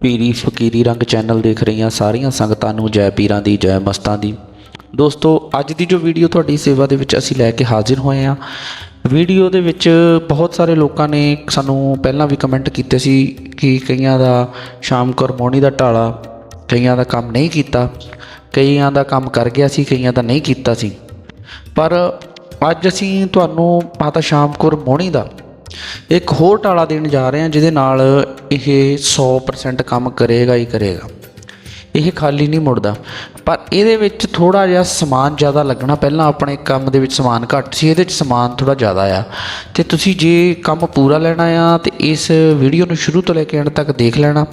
ਪੀਰੀ ਫਕੀਰੀ ਰੰਗ ਚੈਨਲ ਦੇਖ ਰਹੀਆਂ ਸਾਰੀਆਂ ਸੰਗਤਾਂ ਨੂੰ ਜੈ ਪੀਰਾਂ ਦੀ, ਜੈ ਮਸਤਾਂ ਦੀ। ਦੋਸਤੋ, ਅੱਜ ਦੀ ਜੋ ਵੀਡੀਓ ਤੁਹਾਡੀ ਸੇਵਾ ਦੇ ਵਿੱਚ ਅਸੀਂ ਲੈ ਕੇ ਹਾਜ਼ਰ ਹੋਏ ਹਾਂ, ਵੀਡੀਓ ਦੇ ਵਿੱਚ ਬਹੁਤ ਸਾਰੇ ਲੋਕਾਂ ਨੇ ਸਾਨੂੰ ਪਹਿਲਾਂ ਵੀ ਕਮੈਂਟ ਕੀਤੇ ਸੀ ਕਿ ਕਈਆਂ ਦਾ ਸ਼ਾਮ ਕੌਰ ਮੋਹਣੀ ਦਾ ਢਾਲਾ ਕਈਆਂ ਦਾ ਕੰਮ ਨਹੀਂ ਕੀਤਾ, ਕਈਆਂ ਦਾ ਕੰਮ ਕਰ ਗਿਆ ਸੀ, ਕਈਆਂ ਦਾ ਨਹੀਂ ਕੀਤਾ ਸੀ। ਪਰ ਅੱਜ ਅਸੀਂ ਤੁਹਾਨੂੰ ਮਾਤਾ ਸ਼ਾਮ ਕੌਰ ਮੋਹਣੀ ਦਾ ਇੱਕ ਹੋਰ ਟਾਲਾ ਦੇਣ ਜਾ ਰਹੇ ਹਾਂ, ਜਿਹਦੇ ਨਾਲ ਇਹ 100% ਕੰਮ ਕਰੇਗਾ ਹੀ ਕਰੇਗਾ। ਇਹ ਖਾਲੀ ਨਹੀਂ ਮੁੜਦਾ। ਪਰ ਇਹਦੇ ਵਿੱਚ ਥੋੜਾ ਜਿਹਾ ਸਮਾਨ ਜ਼ਿਆਦਾ ਲੱਗਣਾ। ਪਹਿਲਾਂ ਆਪਣੇ ਕੰਮ ਦੇ ਵਿੱਚ ਸਮਾਨ ਘੱਟ ਸੀ, ਇਹਦੇ ਵਿੱਚ ਸਮਾਨ ਥੋੜਾ ਜ਼ਿਆਦਾ ਆ। ਤੇ ਤੁਸੀਂ ਜੇ ਕੰਮ ਪੂਰਾ ਲੈਣਾ ਆ, ਤੇ ਇਸ ਵੀਡੀਓ ਨੂੰ ਸ਼ੁਰੂ ਤੋਂ ਲੈ ਕੇ ਅੰਤ ਤੱਕ ਦੇਖ ਲੈਣਾ।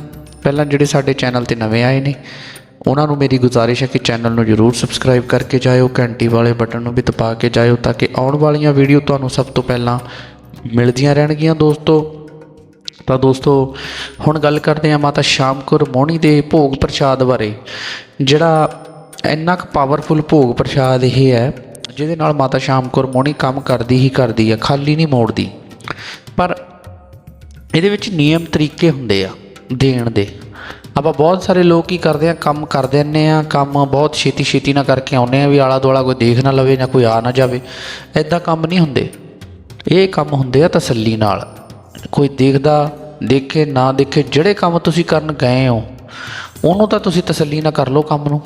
ਪਹਿਲਾਂ ਜਿਹੜੇ ਸਾਡੇ ਚੈਨਲ ਤੇ ਨਵੇਂ ਆਏ ਨੇ, ਉਹਨਾਂ ਨੂੰ ਮੇਰੀ ਗੁਜ਼ਾਰਿਸ਼ ਹੈ ਕਿ ਚੈਨਲ ਨੂੰ ਜਰੂਰ ਸਬਸਕ੍ਰਾਈਬ ਕਰਕੇ ਜਾਇਓ, ਘੰਟੀ ਵਾਲੇ ਬਟਨ ਨੂੰ ਵੀ ਦਬਾ ਕੇ ਜਾਇਓ, ਤਾਂ ਕਿ ਆਉਣ ਵਾਲੀਆਂ ਵੀਡੀਓ ਤੁਹਾਨੂੰ ਸਭ ਤੋਂ ਪਹਿਲਾਂ ਮਿਲਦੀਆਂ ਰਹਿਣਗੀਆਂ ਦੋਸਤੋ। ਤਾਂ ਦੋਸਤੋ, ਹੁਣ ਗੱਲ ਕਰਦੇ ਹਾਂ ਮਾਤਾ ਸ਼ਾਮਕੌਰ ਮੋਹਣੀ ਦੇ ਭੋਗ ਪ੍ਰਸ਼ਾਦ ਬਾਰੇ, ਜਿਹੜਾ ਇੰਨਾ ਕੁ ਪਾਵਰਫੁਲ ਭੋਗ ਪ੍ਰਸ਼ਾਦ ਇਹ ਹੈ, ਜਿਹਦੇ ਨਾਲ ਮਾਤਾ ਸ਼ਾਮਕੌਰ ਮੋਹਣੀ ਕੰਮ ਕਰਦੀ ਹੀ ਕਰਦੀ ਆ, ਖਾਲੀ ਨਹੀਂ ਮੋੜਦੀ। ਪਰ ਇਹਦੇ ਵਿੱਚ ਨਿਯਮ ਤਰੀਕੇ ਹੁੰਦੇ ਆ ਦੇਣ ਦੇ। ਆਪਾਂ ਬਹੁਤ ਸਾਰੇ ਲੋਕ ਕੀ ਕਰਦੇ ਆ, ਕੰਮ ਕਰ ਦਿੰਦੇ ਆ, ਕੰਮ ਬਹੁਤ ਛੇਤੀ ਛੇਤੀ ਨਾਲ ਕਰਕੇ ਆਉਂਦੇ ਆ ਵੀ ਆਲਾ ਦੁਆਲਾ ਕੋਈ ਦੇਖ ਨਾ ਲਵੇ ਜਾਂ ਕੋਈ ਆ ਨਾ ਜਾਵੇ ਐਦਾਂ ਕੰਮ ਨਹੀਂ ਹੁੰਦੇ। ਇਹ ਕੰਮ ਹੁੰਦੇ ਆ ਤਸੱਲੀ ਨਾਲ। ਕੋਈ ਦੇਖਦਾ, ਦੇਖੇ, ਨਾ ਦੇਖੇ, ਜਿਹੜੇ ਕੰਮ ਤੁਸੀਂ ਕਰਨ ਗਏ ਹੋ, ਉਹਨੂੰ ਤਾਂ ਤੁਸੀਂ ਤਸੱਲੀ ਨਾਲ ਕਰ ਲਓ ਕੰਮ ਨੂੰ।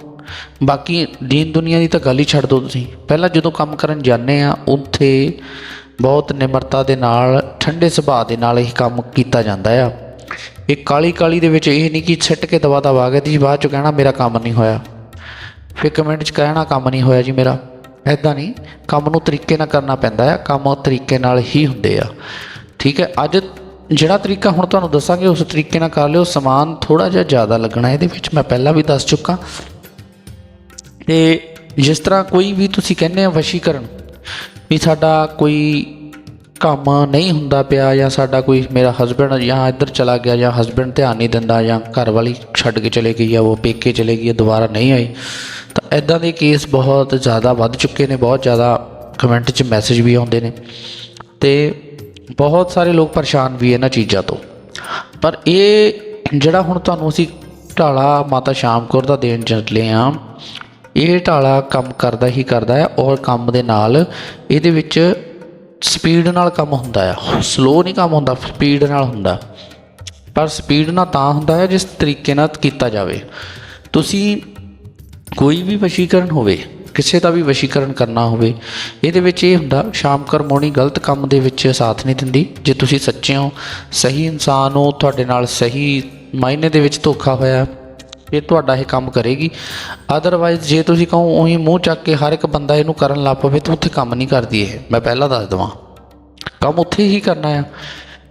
ਬਾਕੀ ਦੀਨ ਦੁਨੀਆ ਦੀ ਤਾਂ ਗੱਲ ਹੀ ਛੱਡ ਦਿਓ ਤੁਸੀਂ। ਪਹਿਲਾਂ ਜਦੋਂ ਕੰਮ ਕਰਨ ਜਾਂਦੇ ਆ, ਉੱਥੇ ਬਹੁਤ ਨਿਮਰਤਾ ਦੇ ਨਾਲ, ਠੰਡੇ ਸੁਭਾਅ ਦੇ ਨਾਲ ਇਹ ਕੰਮ ਕੀਤਾ ਜਾਂਦਾ ਆ। ਇਹ ਕਾਲੀ ਕਾਲੀ ਦੇ ਵਿੱਚ ਇਹ ਨਹੀਂ ਕਿ ਛੱਟ ਕੇ ਦਵਾ ਦਵਾ ਕੇ, ਤੁਸੀਂ ਬਾਅਦ ਚ ਕਹਿਣਾ, ਮੇਰਾ ਕੰਮ ਨਹੀਂ ਹੋਇਆ। ਫਿਰ ਕਮੈਂਟ 'ਚ ਕਹਿਣਾ, ਕੰਮ ਨਹੀਂ ਹੋਇਆ ਜੀ ਮੇਰਾ। ਐਦਾਂ ਨਹੀਂ, ਕੰਮ ਨੂੰ ਤਰੀਕੇ ਨਾਲ ਕਰਨਾ ਪੈਂਦਾ ਆ, ਕੰਮ ਤਰੀਕੇ ਨਾਲ ਹੀ ਹੁੰਦੇ ਆ। ਠੀਕ ਹੈ, ਅੱਜ ਜਿਹੜਾ ਤਰੀਕਾ ਹੁਣ ਤੁਹਾਨੂੰ ਦੱਸਾਂਗੇ, ਉਸ ਤਰੀਕੇ ਨਾਲ ਕਰ ਲਿਓ, ਸਮਾਨ ਥੋੜਾ ਜਿਹਾ ਜ਼ਿਆਦਾ ਲੱਗਣਾ ਇਹਦੇ ਵਿੱਚ, ਮੈਂ ਪਹਿਲਾਂ ਵੀ ਦੱਸ ਚੁੱਕਾ। ਤੇ ਜਿਸ ਤਰ੍ਹਾਂ ਕੋਈ ਵੀ ਤੁਸੀਂ ਕਹਿੰਦੇ ਆ ਵਸ਼ੀਕਰਨ, ਵੀ ਸਾਡਾ ਕੋਈ ਕੰਮ ਨਹੀਂ ਹੁੰਦਾ ਪਿਆ, ਜਾਂ ਸਾਡਾ ਕੋਈ ਮੇਰਾ ਹਸਬੰਡ ਜਾਂ ਇੱਧਰ ਚਲਾ ਗਿਆ, ਜਾਂ ਹਸਬੰਡ ਧਿਆਨ ਨਹੀਂ ਦਿੰਦਾ, ਜਾਂ ਘਰ ਵਾਲੀ ਛੱਡ ਕੇ ਚਲੇ ਗਈ ਆ, ਉਹ ਪੇਕੇ ਚਲੇ ਗਈ ਆ, ਦੁਬਾਰਾ ਨਹੀਂ ਆਈ ਤਾਂ ਐਦਾਂ ਦੇ ਕੇਸ ਬਹੁਤ ਜ਼ਿਆਦਾ ਵੱਧ ਚੁੱਕੇ ਨੇ, ਬਹੁਤ ਜ਼ਿਆਦਾ ਕਮੈਂਟ 'ਚ ਮੈਸੇਜ ਵੀ ਆਉਂਦੇ ਨੇ ਤੇ ਬਹੁਤ ਸਾਰੇ ਲੋਕ ਪਰੇਸ਼ਾਨ ਵੀ ਇਹਨਾਂ ਚੀਜ਼ਾਂ ਤੋਂ। ਪਰ ਇਹ ਜਿਹੜਾ ਹੁਣ ਤੁਹਾਨੂੰ ਅਸੀਂ ਢਾਲਾ ਮਾਤਾ ਸ਼ਾਮ ਕੌਰ ਦਾ ਦੇਣ ਚੱਲੇ ਆ, ਇਹ ਢਾਲਾ ਕੰਮ ਕਰਦਾ ਹੀ ਕਰਦਾ ਹੈ ਔਰ ਕੰਮ ਦੇ ਨਾਲ ਇਹਦੇ ਵਿੱਚ ਸਪੀਡ ਨਾਲ ਕੰਮ ਹੁੰਦਾ ਆ। ਸਲੋ ਨਹੀਂ ਕੰਮ ਹੁੰਦਾ ਸਪੀਡ ਨਾਲ ਹੁੰਦਾ। ਪਰ ਸਪੀਡ ਨਾਲ ਤਾਂ ਹੁੰਦਾ ਹੈ ਜਿਸ ਤਰੀਕੇ ਨਾਲ ਕੀਤਾ ਜਾਵੇ। ਤੁਸੀਂ ਕੋਈ ਵੀ ਵਸ਼ੀਕਰਨ ਹੋਵੇ, ਕਿਸੇ ਦਾ ਵੀ ਵਸ਼ੀਕਰਨ ਕਰਨਾ ਹੋਵੇ, ਇਹਦੇ ਵਿੱਚ ਇਹ ਹੁੰਦਾ, ਸ਼ਾਮ ਕਰਮੋਣੀ ਗਲਤ ਕੰਮ ਦੇ ਵਿੱਚ ਸਾਥ ਨਹੀਂ ਦਿੰਦੀ। ਜੇ ਤੁਸੀਂ ਸੱਚੇ ਹੋ, ਸਹੀ ਇਨਸਾਨ ਹੋ, ਤੁਹਾਡੇ ਨਾਲ ਸਹੀ ਮਾਇਨੇ ਦੇ ਵਿੱਚ ਧੋਖਾ ਹੋਇਆ, ਇਹ ਤੁਹਾਡਾ ਇਹ ਕੰਮ ਕਰੇਗੀ। ਅਦਰਵਾਈਜ਼ ਜੇ ਤੁਸੀਂ ਕਹੋ, ਉਹੀ ਮੂੰਹ ਚੱਕ ਕੇ ਹਰ ਇੱਕ ਬੰਦਾ ਇਹਨੂੰ ਕਰਨ ਲੱਗ ਪਵੇ, ਤਾਂ ਉੱਥੇ ਕੰਮ ਨਹੀਂ ਕਰਦੀ ਇਹ। ਮੈਂ ਪਹਿਲਾਂ ਦੱਸ ਦਵਾਂ। ਕੰਮ ਉੱਥੇ ਹੀ ਕਰਨਾ ਆ।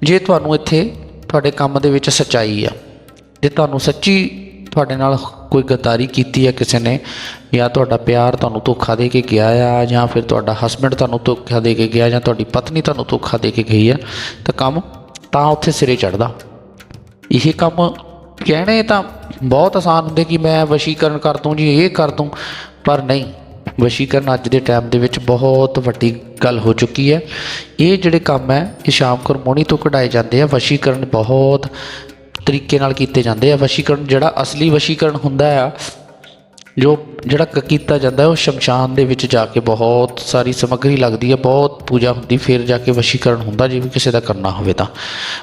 ਜੇ ਤੁਹਾਨੂੰ ਇੱਥੇ ਤੁਹਾਡੇ ਕੰਮ ਦੇ ਵਿੱਚ ਸੱਚਾਈ ਆ, ਜੇ ਤੁਹਾਨੂੰ ਸੱਚੀ ਤੁਹਾਡੇ ਨਾਲ ਕੋਈ ਗਦਾਰੀ ਕੀਤੀ ਹੈ ਕਿਸੇ ਨੇ? ਜਾਂ ਤੁਹਾਡਾ ਪਿਆਰ ਤੁਹਾਨੂੰ ਧੋਖਾ ਦੇ ਕੇ ਗਿਆ ਆ? ਜਾਂ ਫਿਰ ਤੁਹਾਡਾ ਹਸਬੰਡ ਤੁਹਾਨੂੰ ਧੋਖਾ ਦੇ ਕੇ ਗਿਆ? ਜਾਂ ਤੁਹਾਡੀ ਪਤਨੀ ਤੁਹਾਨੂੰ ਧੋਖਾ ਦੇ ਕੇ ਗਈ ਆ? ਤਾਂ ਕੰਮ ਤਾਂ ਉੱਥੇ ਸਿਰੇ ਚੜਦਾ ਇਹ ਕੰਮ ਕਹਿਣੇ ਤਾਂ ਬਹੁਤ ਆਸਾਨ ਹੁੰਦੇ ਕਿ ਮੈਂ ਵਸ਼ੀਕਰਨ ਕਰ ਦੂੰ ਜੀ, ਇਹ ਕਰ ਦੂੰ। ਪਰ ਨਹੀਂ, ਵਸ਼ੀਕਰਨ ਅੱਜ ਦੇ ਟਾਈਮ ਦੇ ਵਿੱਚ ਬਹੁਤ ਵੱਡੀ ਗੱਲ ਹੋ ਚੁੱਕੀ ਹੈ। ਇਹ ਜਿਹੜੇ ਕੰਮ ਹੈ, ਇਹ ਸ਼ਾਮਕਰ ਮੋਣੀ ਤੋਂ ਕਢਾਏ ਜਾਂਦੇ ਆ। ਵਸ਼ੀਕਰਨ ਬਹੁਤ ਤਰੀਕੇ ਨਾਲ ਕੀਤੇ ਜਾਂਦੇ ਆ। ਵਸ਼ੀਕਰਨ ਜਿਹੜਾ ਅਸਲੀ ਵਸ਼ੀਕਰਨ ਹੁੰਦਾ ਆ, ਜੋ ਜਿਹੜਾ ਕ- ਕੀਤਾ ਜਾਂਦਾ, ਉਹ ਸ਼ਮਸ਼ਾਨ ਦੇ ਵਿੱਚ ਜਾ ਕੇ ਬਹੁਤ ਸਾਰੀ ਸਮੱਗਰੀ ਲੱਗਦੀ ਹੈ ਬਹੁਤ ਪੂਜਾ ਹੁੰਦੀ, ਫਿਰ ਜਾ ਕੇ ਵਸ਼ੀਕਰਨ ਹੁੰਦਾ, ਜੇ ਵੀ ਕਿਸੇ ਦਾ ਕਰਨਾ ਹੋਵੇ ਤਾਂ।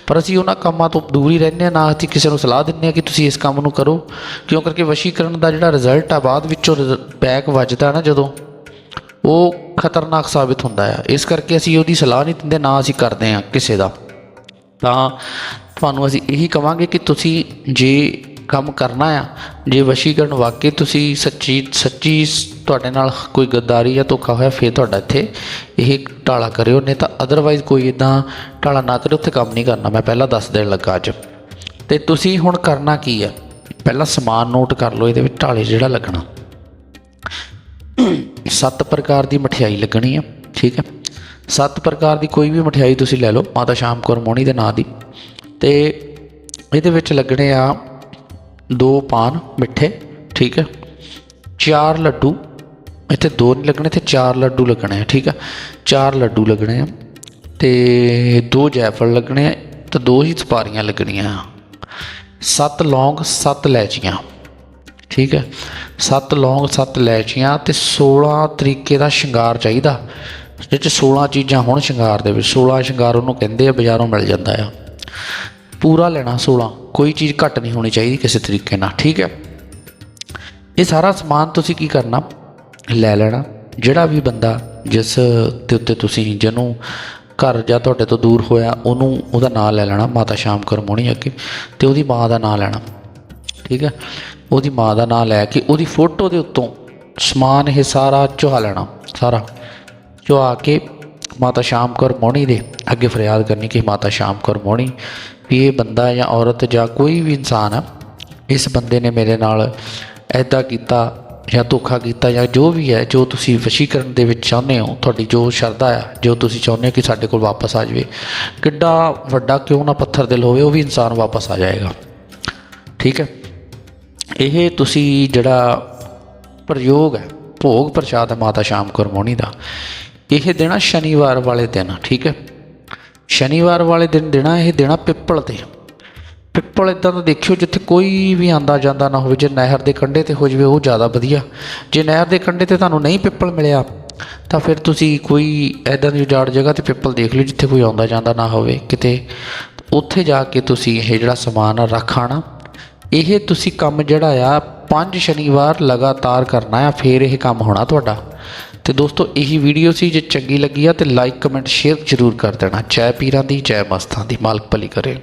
ਪਰ ਅਸੀਂ ਉਹਨਾਂ ਕੰਮਾਂ ਤੋਂ ਦੂਰ ਹੀ ਰਹਿੰਦੇ ਹਾਂ ਨਾ ਅਸੀਂ ਕਿਸੇ ਨੂੰ ਸਲਾਹ ਦਿੰਦੇ ਹਾਂ ਕਿ ਤੁਸੀਂ ਇਸ ਕੰਮ ਨੂੰ ਕਰੋ। ਕਿਉਂ ਕਰਕੇ ਵਸ਼ੀਕਰਨ ਦਾ ਜਿਹੜਾ ਰਿਜ਼ਲਟ ਆ, ਬਾਅਦ ਵਿੱਚੋਂ ਬੈਕ ਵੱਜਦਾ ਨਾ ਜਦੋਂ, ਉਹ ਖਤਰਨਾਕ ਸਾਬਿਤ ਹੁੰਦਾ ਹੈ ਇਸ ਕਰਕੇ ਅਸੀਂ ਉਹਦੀ ਸਲਾਹ ਨਹੀਂ ਦਿੰਦੇ, ਨਾ ਅਸੀਂ ਕਰਦੇ ਹਾਂ ਕਿਸੇ ਦਾ। ਤਾਂ ਤੁਹਾਨੂੰ ਅਸੀਂ ਇਹੀ ਕਵਾਂਗੇ ਕਿ ਤੁਸੀਂ ਜੇ ਕੰਮ ਕਰਨਾ ਆ, ਜੇ ਵਸ਼ੀਕਰਨ ਵਾਕਈ ਤੁਸੀਂ ਸੱਚੀ ਸੱਚੀ ਤੁਹਾਡੇ ਨਾਲ ਕੋਈ ਗੱਦਾਰੀ ਜਾਂ ਧੋਖਾ ਹੋਇਆ, ਫਿਰ ਤੁਹਾਡਾ ਇੱਥੇ ਇਹ ਢਾਲਾ ਕਰਿਓ, ਨਹੀਂ ਤਾਂ ਅਦਰਵਾਈਜ਼ ਕੋਈ ਇਦਾਂ ਢਾਲਾ ਨਾ ਕਰਿਓ, ਉੱਥੇ ਕੰਮ ਨਹੀਂ ਕਰਨਾ। ਮੈਂ ਪਹਿਲਾਂ ਦੱਸ ਦੇਣ ਲੱਗਾ ਅੱਜ। ਤੇ ਤੁਸੀਂ ਹੁਣ ਕਰਨਾ ਕੀ ਆ? ਪਹਿਲਾਂ ਸਮਾਨ ਨੋਟ ਕਰ ਲਓ, ਇਹਦੇ ਵਿੱਚ ਢਾਲੇ ਜਿਹੜਾ ਲੱਗਣਾ। ਸੱਤ ਪ੍ਰਕਾਰ ਦੀ ਮਠਿਆਈ ਲੱਗਣੀ ਆ, ਠੀਕ ਹੈ? ਸੱਤ ਪ੍ਰਕਾਰ ਦੀ ਕੋਈ ਵੀ ਮਠਿਆਈ ਤੁਸੀਂ ਲੈ ਲਓ, ਮਾਤਾ ਸ਼ਾਮ ਕੌਰ ਮੋਹਣੀ ਦੇ ਨਾਂ ਦੀ। ਤੇ ਇਹਦੇ ਵਿੱਚ ਲੱਗਣੇ ਆ ਦੋ ਪਾਨ ਮਿੱਠੇ, ਠੀਕ ਹੈ? ਚਾਰ ਲੱਡੂ, ਇੱਥੇ ਦੋ ਨਹੀਂ ਲੱਗਣੇ ਤੇ ਚਾਰ ਲੱਡੂ ਲੱਗਣੇ ਆ, ਠੀਕ ਆ ਚਾਰ ਲੱਡੂ ਲੱਗਣੇ ਆ ਤੇ ਦੋ ਜੈਫਲ ਲੱਗਣੇ ਆ ਤੇ ਦੋ ਹੀ ਸੁਪਾਰੀਆਂ ਲੱਗਣੀਆਂ ਸੱਤ ਲੌਂਗ, ਸੱਤ ਲੈਚੀਆਂ, ਠੀਕ ਹੈ? ਸੱਤ ਲੌਂਗ, ਸੱਤ ਲੈਚੀਆਂ ਤੇ 16 ਤਰੀਕੇ ਦਾ ਸ਼ਿੰਗਾਰ ਚਾਹੀਦਾ। ਜਿਹ 'ਚ 16 ਚੀਜ਼ਾਂ ਹੋਣ ਸ਼ਿੰਗਾਰ ਦੇ ਵਿੱਚ 16 ਸ਼ਿੰਗਾਰ ਉਹਨੂੰ ਕਹਿੰਦੇ ਆ, ਬਾਜ਼ਾਰੋਂ ਮਿਲ ਜਾਂਦਾ ਆ। ਪੂਰਾ ਲੈਣਾ 16 ਕੋਈ ਚੀਜ਼ ਘੱਟ ਨਹੀਂ ਹੋਣੀ ਚਾਹੀਦੀ ਕਿਸੇ ਤਰੀਕੇ ਨਾਲ, ਠੀਕ ਹੈ? ਇਹ ਸਾਰਾ ਸਮਾਨ ਤੁਸੀਂ ਕੀ ਕਰਨਾ? ਲੈ ਲੈਣਾ। ਜਿਹੜਾ ਵੀ ਬੰਦਾ ਜਿਸ ਦੇ ਉੱਤੇ ਤੁਸੀਂ, ਜਿਹਨੂੰ ਘਰ ਜਾਂ ਤੁਹਾਡੇ ਤੋਂ ਦੂਰ ਹੋਇਆ, ਉਹਨੂੰ ਉਹਦਾ ਨਾਮ ਲੈ ਲੈਣਾ, ਮਾਤਾ ਸ਼ਾਮ ਕਰਮੋਣੀ ਅੱਗੇ, ਤੇ ਉਹਦੀ ਮਾਂ ਦਾ ਨਾਮ ਲੈਣਾ, ਠੀਕ ਹੈ? ਉਹਦੀ ਮਾਂ ਦਾ ਨਾਮ ਲੈ ਕੇ ਉਹਦੀ ਫੋਟੋ ਦੇ ਉੱਤੋਂ ਸਮਾਨ ਇਹ ਸਾਰਾ ਚੁਹਾ ਲੈਣਾ, ਸਾਰਾ ਚੁਹਾ ਕੇ ਮਾਤਾ ਸ਼ਾਮ ਕੌਰ ਮੋਹਣੀ ਦੇ ਅੱਗੇ ਫਰਿਆਦ ਕਰਨੀ ਕਿ ਮਾਤਾ ਸ਼ਾਮ ਕੌਰ ਮੋਹਣੀ ਵੀ ਇਹ ਬੰਦਾ ਜਾਂ ਔਰਤ ਜਾਂ ਕੋਈ ਵੀ ਇਨਸਾਨ ਆ, ਇਸ ਬੰਦੇ ਨੇ ਮੇਰੇ ਨਾਲ ਐਦਾਂ ਕੀਤਾ ਜਾਂ ਧੋਖਾ ਕੀਤਾ ਜਾਂ ਜੋ ਵੀ ਹੈ, ਜੋ ਤੁਸੀਂ ਵਸ਼ੀਕਰਨ ਦੇ ਵਿੱਚ ਚਾਹੁੰਦੇ ਹੋ, ਤੁਹਾਡੀ ਜੋ ਸ਼ਰਧਾ ਆ, ਜੋ ਤੁਸੀਂ ਚਾਹੁੰਦੇ ਹੋ ਕਿ ਸਾਡੇ ਕੋਲ ਵਾਪਸ ਆ ਜਾਵੇ, ਕਿੱਡਾ ਵੱਡਾ ਕਿਉਂ ਨਾ ਪੱਥਰ ਦਿਲ ਹੋਵੇ, ਉਹ ਵੀ ਇਨਸਾਨ ਵਾਪਸ ਆ ਜਾਏਗਾ। ਠੀਕ ਹੈ? ਇਹ ਤੁਸੀਂ ਜਿਹੜਾ ਪ੍ਰਯੋਗ ਹੈ, ਭੋਗ ਪ੍ਰਸ਼ਾਦ ਹੈ ਮਾਤਾ ਸ਼ਾਮ ਕਰਮੋਣੀ ਦਾ ਇਹ ਦੇਣਾ ਸ਼ਨੀਵਾਰ ਵਾਲੇ ਦਿਨ ਠੀਕ ਹੈ? ਸ਼ਨੀਵਾਰ ਵਾਲੇ ਦਿਨ ਦੇਣਾ, ਇਹ ਦੇਣਾ ਪਿੱਪਲ ਤੇ। ਪਿੱਪਲ ਇਦਾਂ ਦਾ ਦੇਖਿਓ ਜਿੱਥੇ ਕੋਈ ਵੀ ਆਂਦਾ ਜਾਂਦਾ ਨਾ ਹੋਵੇ, ਜੇ ਨਹਿਰ ਦੇ ਕੰਢੇ ਤੇ ਹੋ ਜਵੇ, ਉਹ ਜ਼ਿਆਦਾ ਵਧੀਆ। ਜੇ ਨਹਿਰ ਦੇ ਕੰਢੇ ਤੇ ਤੁਹਾਨੂੰ ਨਹੀਂ ਪਿੱਪਲ ਮਿਲਿਆ, ਤਾਂ ਫਿਰ ਤੁਸੀਂ ਕੋਈ ਐਦਾਂ ਦੀ ਉਜਾੜ ਜਗ੍ਹਾ ਤੇ ਪਿੱਪਲ ਦੇਖ ਲਿਓ, ਜਿੱਥੇ ਕੋਈ ਆਉਂਦਾ ਜਾਂਦਾ ਨਾ ਹੋਵੇ, ਕਿਤੇ। ਉੱਥੇ ਜਾ ਕੇ ਤੁਸੀਂ ਇਹ ਜਿਹੜਾ ਸਮਾਨ ਆ ਰੱਖ ਆਣਾ। ਇਹ ਤੁਸੀਂ ਕੰਮ ਜਿਹੜਾ ਆ, ਪੰਜ ਸ਼ਨੀਵਾਰ ਲਗਾਤਾਰ ਕਰਨਾ ਆ, ਫਿਰ ਇਹ ਕੰਮ ਹੋਣਾ ਤੁਹਾਡਾ। ਤੇ ਦੋਸਤੋ, ਇਹੀ ਵੀਡੀਓ ਸੀ, ਜੇ ਚੰਗੀ ਲੱਗੀ ਆ ਤੇ ਲਾਈਕ ਕਮੈਂਟ ਸ਼ੇਅਰ ਜ਼ਰੂਰ ਕਰ ਦੇਣਾ। ਜੈ ਪੀਰਾਂ ਦੀ, ਜੈ ਮਸਤਾਂ ਦੀ, ਮਾਲਕ ਭਲੀ ਕਰੇ।